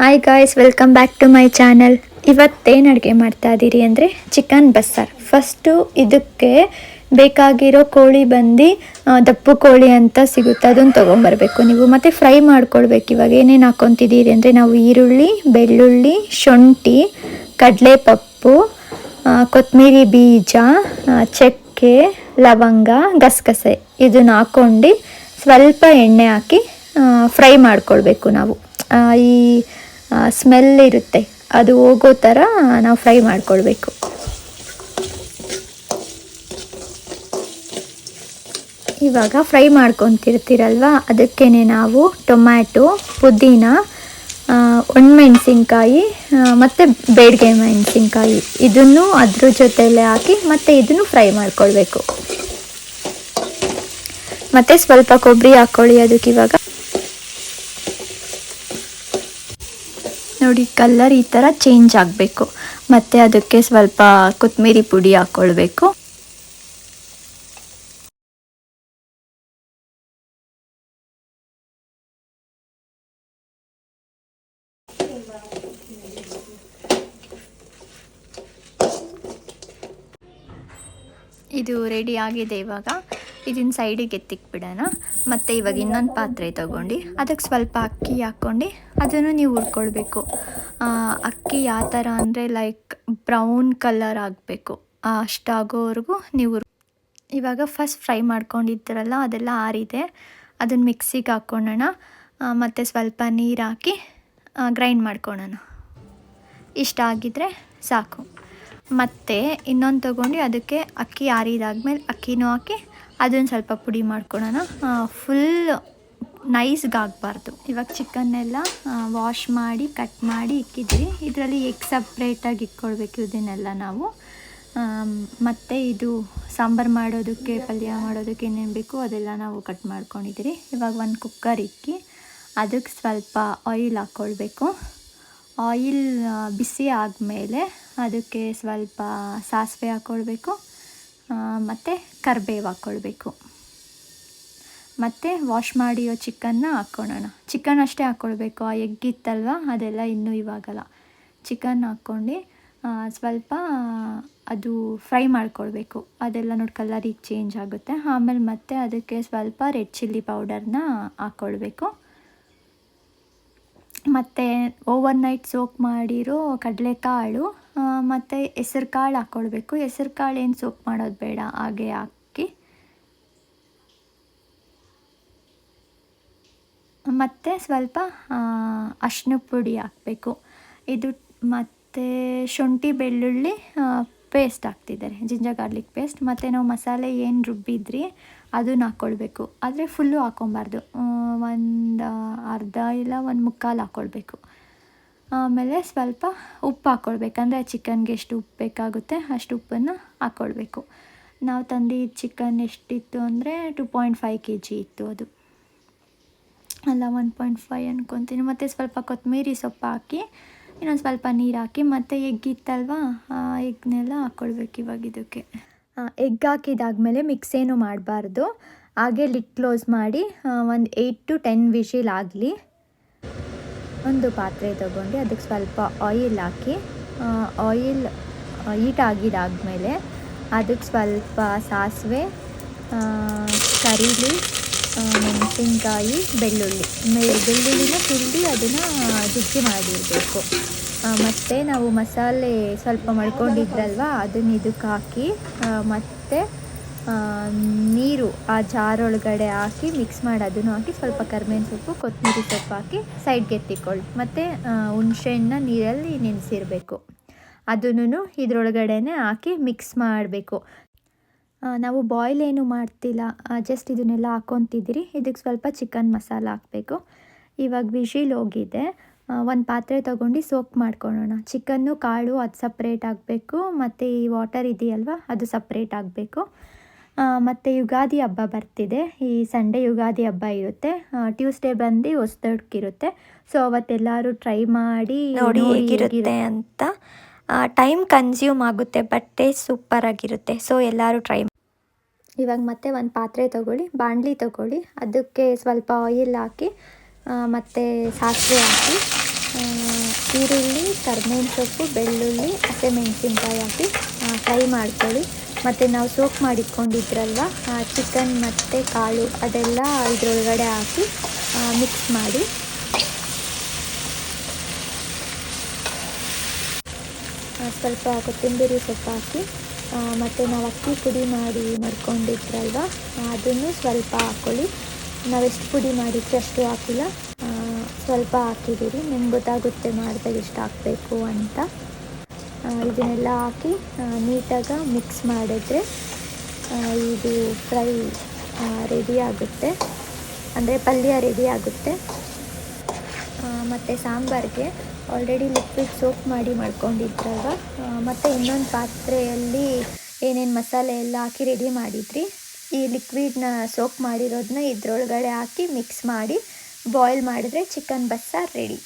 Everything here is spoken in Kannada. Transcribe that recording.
Hi guys welcome back to my channel ಇವತ್ತೇನು ಅಡುಗೆ ಮಾಡ್ತಾ ಇದ್ದೀರಿ ಅಂದರೆ ಚಿಕನ್ ಬಸ್ಸಾರ್. ಫಸ್ಟು ಇದಕ್ಕೆ ಬೇಕಾಗಿರೋ ಕೋಳಿ ಬಂದು ದಪ್ಪು ಕೋಳಿ ಅಂತ ಸಿಗುತ್ತೆ. ಅದನ್ನು ತೊಗೊಂಬರ್ಬೇಕು ನೀವು. ಮತ್ತು ಫ್ರೈ ಮಾಡ್ಕೊಳ್ಬೇಕು. ಇವಾಗ ಏನೇನು ಹಾಕೊತಿದ್ದೀರಿ ಅಂದರೆ ನಾವು ಈರುಳ್ಳಿ, ಬೆಳ್ಳುಳ್ಳಿ, ಶುಂಠಿ, ಕಡಲೆಪಪ್ಪು ಕೊತ್ತಂಬರಿ ಬೀಜ ಚಕ್ಕೆ, ಲವಂಗ, ಗಸಗಸೆ ಇದನ್ನು ಹಾಕ್ಕೊಂಡು ಸ್ವಲ್ಪ ಎಣ್ಣೆ ಹಾಕಿ ಫ್ರೈ ಮಾಡ್ಕೊಳ್ಬೇಕು ನಾವು. ಈ ಸ್ಮೆಲ್ ಇರುತ್ತೆ. ಅದು ಹೋಗೋ ಥರ ನಾವು ಫ್ರೈ ಮಾಡ್ಕೊಳ್ಬೇಕು. ಇವಾಗ ಫ್ರೈ ಮಾಡ್ಕೊತಿರ್ತೀರಲ್ವ? ಅದಕ್ಕೇ ನಾವು ಟೊಮ್ಯಾಟೊ, ಪುದೀನ ಒಣಮೆಣಸಿನ್ಕಾಯಿ ಮತ್ತು ಬೇಡಿಗೆ ಮೆಣಸಿನ್ಕಾಯಿ. ಇದನ್ನು ಅದ್ರ ಜೊತೆಯಲ್ಲೇ ಹಾಕಿ ಮತ್ತು ಇದನ್ನು ಫ್ರೈ ಮಾಡ್ಕೊಳ್ಬೇಕು. ಮತ್ತು ಸ್ವಲ್ಪ ಕೊಬ್ಬರಿ ಹಾಕ್ಕೊಳ್ಳಿ ಅದಕ್ಕೆ ಇವಾಗ. ನೋಡಿ ಕಲರ್ ಈ ಥರ ಚೇಂಜ್ ಆಗಬೇಕು. ಮತ್ತು ಅದಕ್ಕೆ ಸ್ವಲ್ಪ ಕೊತ್ತಂಬರಿ ಪುಡಿ ಹಾಕ್ಕೊಳ್ಬೇಕು ಇದು ರೆಡಿ ಆಗಿದೆ ಇವಾಗ. ಇದನ್ನ ಸೈಡಿಗೆ ಎತ್ತಿಕ್ಬಿಡೋಣ. ಮತ್ತು ಇವಾಗ ಇನ್ನೊಂದು ಪಾತ್ರೆ ತಗೊಂಡು ಅದಕ್ಕೆ ಸ್ವಲ್ಪ ಅಕ್ಕಿ ಹಾಕ್ಕೊಂಡು ಅದನ್ನು ನೀವು ಹುರ್ಕೊಳ್ಬೇಕು. ಅಕ್ಕಿ ಯಾವ ಥರ ಅಂದರೆ ಲೈಕ್ ಬ್ರೌನ್ ಕಲರ್ ಆಗಬೇಕು. ಅಷ್ಟಾಗೋವರೆಗೂ ನೀವು ಇವಾಗ ಫಸ್ಟ್ ಫ್ರೈ ಮಾಡ್ಕೊಂಡಿದ್ದೀರಲ್ಲ ಅದೆಲ್ಲ ಆರಿದೆ. ಅದನ್ನು ಮಿಕ್ಸಿಗೆ ಹಾಕ್ಕೊಳ್ಳೋಣ. ಮತ್ತು ಸ್ವಲ್ಪ ನೀರು ಹಾಕಿ ಗ್ರೈಂಡ್ ಮಾಡ್ಕೊಳ್ಳೋಣ. ಇಷ್ಟ ಆಗಿದ್ರೆ ಸಾಕು. ಮತ್ತು ಇನ್ನೊಂದು ತೊಗೊಂಡು ಅದಕ್ಕೆ ಅಕ್ಕಿ ಆರಿದಾದ್ಮೇಲೆ ಅಕ್ಕಿನೂ ಹಾಕಿ ಅದನ್ನು ಸ್ವಲ್ಪ ಪುಡಿ ಮಾಡ್ಕೊಳ್ಳೋಣ ಫುಲ್ ನೈಸ್ಗಾಗಬಾರ್ದು ಇವಾಗ ಚಿಕನ್ನೆಲ್ಲ ವಾಶ್ ಮಾಡಿ ಕಟ್ ಮಾಡಿ ಇಕ್ಕಿದ್ದೀವಿ ಇದರಲ್ಲಿ ಎಗ್ ಸಪ್ರೇಟಾಗಿ ಇಟ್ಕೊಳ್ಬೇಕು ಇದನ್ನೆಲ್ಲ ನಾವು. ಮತ್ತು ಇದು ಸಾಂಬಾರು ಮಾಡೋದಕ್ಕೆ, ಪಲ್ಯ ಮಾಡೋದಕ್ಕೆ ಏನೇನು ಬೇಕು ಅದೆಲ್ಲ ನಾವು ಕಟ್ ಮಾಡ್ಕೊಂಡಿದ್ದೀರಿ. ಇವಾಗ ಒಂದು ಕುಕ್ಕರ್ ಇಕ್ಕಿ, ಅದಕ್ಕೆ ಸ್ವಲ್ಪ ಆಯಿಲ್ ಹಾಕ್ಕೊಳ್ಬೇಕು ಆಯಿಲ್ ಬಿಸಿ ಆದಮೇಲೆ ಅದಕ್ಕೆ ಸ್ವಲ್ಪ ಸಾಸಿವೆ ಹಾಕ್ಕೊಳ್ಬೇಕು ಮತ್ತು ಕರಿಬೇವು ಹಾಕ್ಕೊಳ್ಬೇಕು ಮತ್ತು ವಾಶ್ ಮಾಡಿರೋ ಚಿಕನ್ನ ಹಾಕ್ಕೊಳ್ಳೋಣ ಚಿಕನ್ ಅಷ್ಟೇ ಹಾಕ್ಕೊಳ್ಬೇಕು ಆ ಎಗ್ ಇತ್ತಲ್ವ? ಅದೆಲ್ಲ ಇನ್ನೂ ಇವಾಗಲ್ಲ. ಚಿಕನ್ ಹಾಕ್ಕೊಂಡು ಸ್ವಲ್ಪ, ಅದು ಫ್ರೈ ಮಾಡ್ಕೊಳ್ಬೇಕು. ಅದೆಲ್ಲ ನೋಡಿ ಕಲರ್ ಚೇಂಜ್ ಆಗುತ್ತೆ. ಆಮೇಲೆ ಮತ್ತೆ ಅದಕ್ಕೆ ಸ್ವಲ್ಪ ರೆಡ್ ಚಿಲ್ಲಿ ಪೌಡರ್ನ ಹಾಕ್ಕೊಳ್ಬೇಕು ಮತ್ತು ಓವರ್ ನೈಟ್ ಸೋಕ್ ಮಾಡಿರೋ ಕಡಲೆಕಾಳು ಮತ್ತು ಹೆಸರು ಕಾಳು ಹಾಕ್ಕೊಳ್ಬೇಕು ಹೆಸರು ಕಾಳು ಏನು ಸೋಪ್ ಮಾಡೋದು ಬೇಡ, ಹಾಗೆ ಹಾಕಿ. ಮತ್ತು ಸ್ವಲ್ಪ ಅರ್ಶಿನ ಪುಡಿ ಹಾಕಬೇಕು. ಇದು ಮತ್ತು ಶುಂಠಿ, ಬೆಳ್ಳುಳ್ಳಿ ಪೇಸ್ಟ್ ಹಾಕ್ತಿದ್ದಾರೆ. ಜಿಂಜರ್ ಗಾರ್ಲಿಕ್ ಪೇಸ್ಟ್ ಮತ್ತು ನಾವು ಮಸಾಲೆ ಏನು ರುಬ್ಬಿದ್ರಿ, ಅದನ್ನ ಹಾಕ್ಕೊಳ್ಬೇಕು ಆದರೆ ಫುಲ್ಲು ಹಾಕ್ಕೊಬಾರ್ದು ಒಂದು ಅರ್ಧ ಇಲ್ಲ, ಒಂದು ಮುಕ್ಕಾಲು ಹಾಕ್ಕೊಳ್ಬೇಕು ಆಮೇಲೆ ಸ್ವಲ್ಪ ಉಪ್ಪು ಹಾಕ್ಕೊಳ್ಬೇಕು ಅಂದರೆ ಚಿಕನ್ಗೆ ಎಷ್ಟು ಉಪ್ಪು ಬೇಕಾಗುತ್ತೆ ಅಷ್ಟು ಉಪ್ಪನ್ನು ಹಾಕ್ಕೊಳ್ಬೇಕು ನಾವು ತಂದಿದ್ದ ಚಿಕನ್ ಎಷ್ಟಿತ್ತು ಅಂದರೆ two point five K G ಇತ್ತು ಅದು. ಅಲ್ಲ, ಒನ್ ಪಾಯಿಂಟ್ ಫೈವ್ ಅಂದ್ಕೊತೀನಿ ಮತ್ತು ಸ್ವಲ್ಪ ಕೊತ್ತಂಬರಿ ಸೊಪ್ಪು ಹಾಕಿ, ಇನ್ನೊಂದು ಸ್ವಲ್ಪ ನೀರು ಹಾಕಿ, ಮತ್ತು ಎಗ್ ಇತ್ತಲ್ವಾ, ಆ ಎಗ್ನೆಲ್ಲ ಹಾಕ್ಕೊಳ್ಬೇಕು ಇವಾಗ ಇದಕ್ಕೆ. ಎಗ್ ಹಾಕಿದಾದ್ಮೇಲೆ ಮಿಕ್ಸ್ ಏನು ಮಾಡಬಾರ್ದು. ಹಾಗೆ ಲಿಟ್ ಕ್ಲೋಸ್ ಮಾಡಿ ಒಂದು ಏಯ್ಟ್ ಟು ಟೆನ್ ವಿಶಿಲ್ ಆಗಲಿ. ಒಂದು ಪಾತ್ರೆ ತೊಗೊಂಡು ಅದಕ್ಕೆ ಸ್ವಲ್ಪ ಆಯಿಲ್ ಹಾಕಿ ಆಯಿಲ್ ಹೀಟ್ ಆಗಿದಾದಮೇಲೆ ಅದಕ್ಕೆ ಸ್ವಲ್ಪ ಸಾಸಿವೆ ಕರಿಲಿ ಮೆಣಸಿನ್ಕಾಯಿ, ಬೆಳ್ಳುಳ್ಳಿ. ಬೆಳ್ಳುಳ್ಳಿನ ತುಂಬಿ ಅದನ್ನು ಜುಜ್ಜಿ ಮಾಡಿರಬೇಕು. ಮತ್ತು ನಾವು ಮಸಾಲೆ ಸ್ವಲ್ಪ ಮಾಡ್ಕೊಂಡಿದ್ರಲ್ವ, ಅದನ್ನ ಇದಕ್ಕೆ ಹಾಕಿ ಮತ್ತು ನೀರು ಆ ಜಾರೊಳಗಡೆ ಹಾಕಿ ಮಿಕ್ಸ್ ಮಾಡಿ ಅದನ್ನು ಹಾಕಿ ಸ್ವಲ್ಪ ಕರ್ಬೇವಿನ ಸೊಪ್ಪು, ಕೊತ್ತಂಬರಿ ಸೊಪ್ಪು ಹಾಕಿ ಸೈಡ್ಗೆ ಎತ್ತಿಕೊಳ್ಳಿ. ಮತ್ತು ಹುಣಸೆಹಣ್ಣ ನೀರಲ್ಲಿ ನೆನೆಸಿರಬೇಕು. ಅದನ್ನು ಇದ್ರೊಳಗಡೆ ಹಾಕಿ ಮಿಕ್ಸ್ ಮಾಡಬೇಕು. ನಾವು ಬಾಯ್ಲ್ ಏನು ಮಾಡ್ತಿಲ್ಲ. ಜಸ್ಟ್ ಇದನ್ನೆಲ್ಲ ಹಾಕ್ಕೊತಿದ್ದೀರಿ ಇದಕ್ಕೆ ಸ್ವಲ್ಪ ಚಿಕನ್ ಮಸಾಲ ಹಾಕಬೇಕು. ಇವಾಗ ವಿಶಿಲ್ ಹೋಗಿದೆ. ಒಂದು ಪಾತ್ರೆ ತೊಗೊಂಡು ಸೋಕ್ ಮಾಡ್ಕೊಳ್ಳೋಣ. ಚಿಕನ್ನು ಕಾಳು ಅದು ಸಪ್ರೇಟ್ ಆಗಬೇಕು ಮತ್ತು ಈ ವಾಟರ್ ಇದೆಯಲ್ವ, ಅದು ಸಪ್ರೇಟ್ ಆಗಬೇಕು ಮತ್ತು ಯುಗಾದಿ ಹಬ್ಬ ಬರ್ತಿದೆ. ಈ ಸಂಡೇ ಯುಗಾದಿ ಹಬ್ಬ ಇರುತ್ತೆ. ಟ್ಯೂಸ್ಡೇ ಬಂದು ಹೊಸ್ದಡ್ಕಿರುತ್ತೆ ಸೊ ಅವತ್ತೆಲ್ಲರೂ ಟ್ರೈ ಮಾಡಿ ನೋಡಿ ಹೇಗಿರುತ್ತೆ ಅಂತ. ಟೈಮ್ ಕನ್ಸ್ಯೂಮ್ ಆಗುತ್ತೆ ಬಟ್ ಟೇಸ್ಟ್ ಸೂಪರ್ ಆಗಿರುತ್ತೆ. ಸೊ ಎಲ್ಲರೂ ಟ್ರೈ ಇವಾಗ ಮತ್ತೆ ಒಂದು ಪಾತ್ರೆ ತಗೊಳ್ಳಿ ಬಾಣಲಿ ತಗೊಳ್ಳಿ. ಅದಕ್ಕೆ ಸ್ವಲ್ಪ ಆಯಿಲ್ ಹಾಕಿ ಮತ್ತು ಸಾಸಿವೆ ಹಾಕಿ ಈರುಳ್ಳಿ ಕರ್ಬೇವಿನ ಸೊಪ್ಪು ಬೆಳ್ಳುಳ್ಳಿ ಹಸಿಮೆಣಸಿನ್ಕಾಯಿ ಹಾಕಿ ಫ್ರೈ ಮಾಡ್ಕೊಳ್ಳಿ. ಮತ್ತು ನಾವು ಸೋಕ್ ಮಾಡಿಟ್ಕೊಂಡಿದ್ರಲ್ವ? ಚಿಕನ್ ಮತ್ತು ಕಾಳು ಅದೆಲ್ಲ ಇದರೊಳಗಡೆ ಹಾಕಿ ಮಿಕ್ಸ್ ಮಾಡಿ. ಸ್ವಲ್ಪ ಕೊತ್ತಂಬರಿ ಸೊಪ್ಪು ಹಾಕಿ ಮತ್ತು ನಾವು ಅಕ್ಕಿ ಪುಡಿ ಮಾಡಿ ಮಾಡ್ಕೊಂಡಿದ್ರಲ್ವ ಅದನ್ನು ಸ್ವಲ್ಪ ಹಾಕ್ಕೊಳ್ಳಿ ನಾವೆಷ್ಟು ಪುಡಿ ಮಾಡಿದ್ರೆ ಅಷ್ಟು ಹಾಕಿಲ್ಲ. ಸ್ವಲ್ಪ ಹಾಕಿದ್ದೀರಿ ನಿಮ್ಗೆ ಗೊತ್ತಾಗುತ್ತೆ ಮಾಡಿದಾಗ ಎಷ್ಟು ಹಾಕಬೇಕು ಅಂತ. ಇದನ್ನೆಲ್ಲ ಹಾಕಿ ನೀಟಾಗಿ ಮಿಕ್ಸ್ ಮಾಡಿದ್ರೆ ಇದು ಫ್ರೈ ರೆಡಿ ಆಗುತ್ತೆ. ಅಂದರೆ ಪಲ್ಯ ರೆಡಿ ಆಗುತ್ತೆ. ಮತ್ತು ಸಾಂಬಾರಿಗೆ ಆಲ್ರೆಡಿ ಲಿಕ್ವಿಡ್ ಸೋಪ್ ಮಾಡಿ ಮಾಡ್ಕೊಂಡಿದ್ರಾಗ ಮತ್ತು ಇನ್ನೊಂದು ಪಾತ್ರೆಯಲ್ಲಿ ಏನೇನು ಮಸಾಲೆ ಎಲ್ಲ ಹಾಕಿ ರೆಡಿ ಮಾಡಿದ್ರಿ, ಈ ಲಿಕ್ವಿಡ್ನ ಸೋಪ್ ಮಾಡಿರೋದನ್ನ ಇದ್ರೊಳಗಡೆ ಹಾಕಿ ಮಿಕ್ಸ್ ಮಾಡಿ ಬಾಯ್ಲ್ ಮಾಡಿದ್ರೆ ಚಿಕನ್ ಬಸ್ಸಾರು ರೆಡಿ